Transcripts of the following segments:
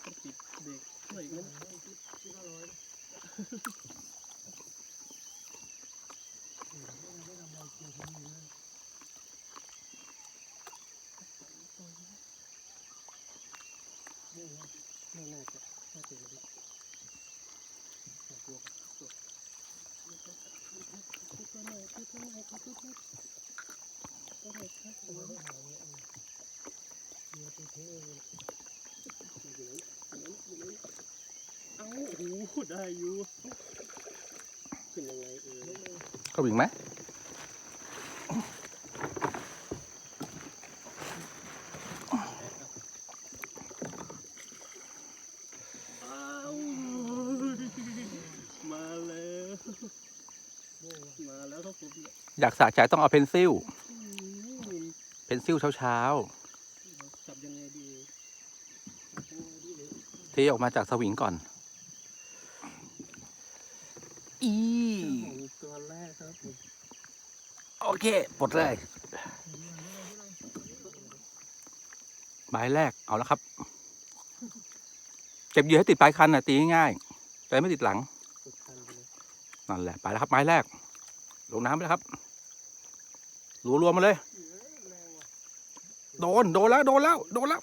ไม่น่าไม่น่าจะน่าจะอยู่ดีตัวตัวตัวตัวตัวตัวตัวตัวตัวตัว โอ้โหได้อยู่ขึ้นยังไงเออเข้าวิ่งไหมอ้าวมาแล้วมาแล้วครับผมอยากสะใจต้องเอาเพนซิลอืมเพนซิลเช้าเช้าจับยังไงดียังไงดีเอ่ยๆเทออกมาจากสวิงก่อน อีตัวแรกครับผมโอเคปลดเลยหมายแรกเอาแล้วครับ เก็บเหยื่อให้ติดปลายคันน่ะตีง่ายๆแต่ไม่ติดหลังนั่นแหละไปแล้วครับไม้แรก ลงน้ำไปแล้วครับรัวๆมาเลย โดนโดนแล้วโดนแล้วโดนแล้ว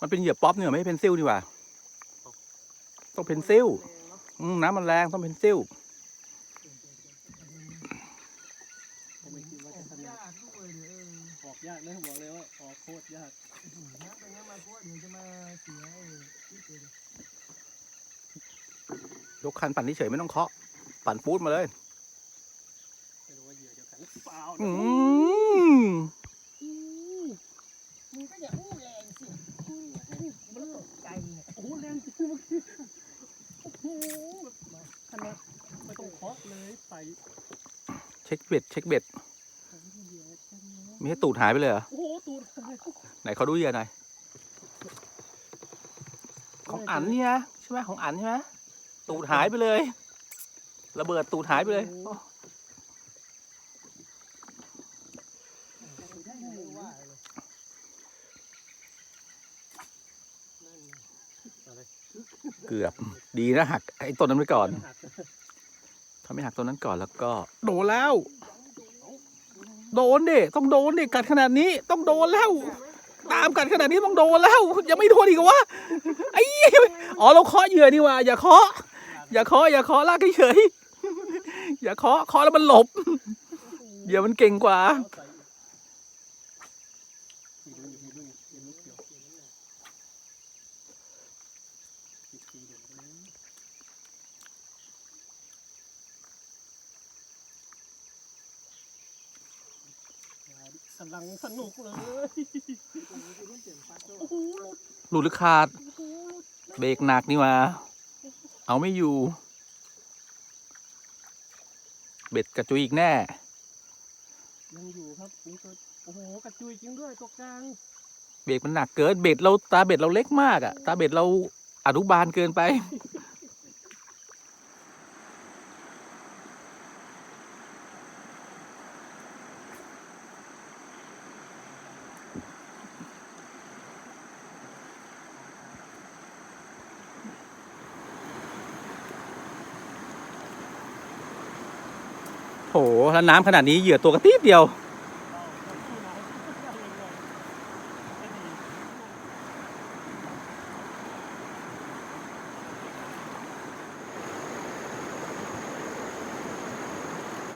มันเป็นเหยื่อป๊อปเนี่ยไม่ใช่เพนซิลนี่หว่าต้องเพนซิล นาะอืมน้ำมันแรงต้องเพนซิลผมไม่คิดว่าจะทำยากด้วยเออออกยากนะบอกเลยว่าออกโคตรยากถ้าเป็นงั้นมาโคตรเดี๋ยวจะมาเสียไอ้ที่เกิดยกคันปั่นเฉยๆไม่ต้องเคาะ ปั่นปูดมาเลยไม่รู้ว่าเหยื่อเดียวกันหรือเปล่าอืนะมอู้มึงก็อย่าอู้แรงสิอู้มันตกใจเนี่ยโอ้โหแรงจริงเมื่อกี้โอ้โหแบบมาขนาดไม่ต้องเคาะ เลยใส่เช็คเบ็ดเช็คเบ็ดโอ้โหเหยื่อจังเลยไม่ให้ตูดหายไปเลยเหรอโอ้โหตูดหายไหนเขาดูเหยื่อหน่อยของอันเนี่ยใช่ไหมของอันใช่ไหมตูดหายไปเลย ระเบิดตูดหายไปเลยโอ้โหได้เลยว่าเลยนั่นไงอะไรเกือบดีนะหักไอ้ต้นนั้นไว้ก่อนหัก ถ้าไม่หักต้นนั้นก่อนแล้วก็ โดนแล้ว โดนดิต้องโดนดิกัดขนาดนี้ต้องโดนแล้ว ตามกัดขนาดนี้ต้องโดนแล้ว ยังไม่โดนอีกเหรอวะไอ้อ๋อเราเคาะเหยื่อนี่ว่าอย่าเคาะอย่าเคาะอย่าเคาะลากเฉยอย่าเคาะเคาะแล้วมันหลบเหยื่อมันเก่งกว่า เอาใส่อีกนี่ดูนี่ดูนี่เกี่ยวอีกทีเดียวนะ มาดิสลังสนุกเลยโอ้โหหลุดหรือขาด โอ้โหเบรกหนักนี่หว่า เอาไม่อยู่ เบ็ดกระจุยอีกแน่ ยังอยู่ครับนี่ก็โอ้โหกระจุยจริงด้วยตัวกลางเบรกมันหนักเกิน เบ็ดเราตาเบ็ดเราเล็กมากอะตาเบ็ดเราอนุบาลเกินไป โหแล้วน้ำขนาดนี้เหยื่อตัวกระติดเดียว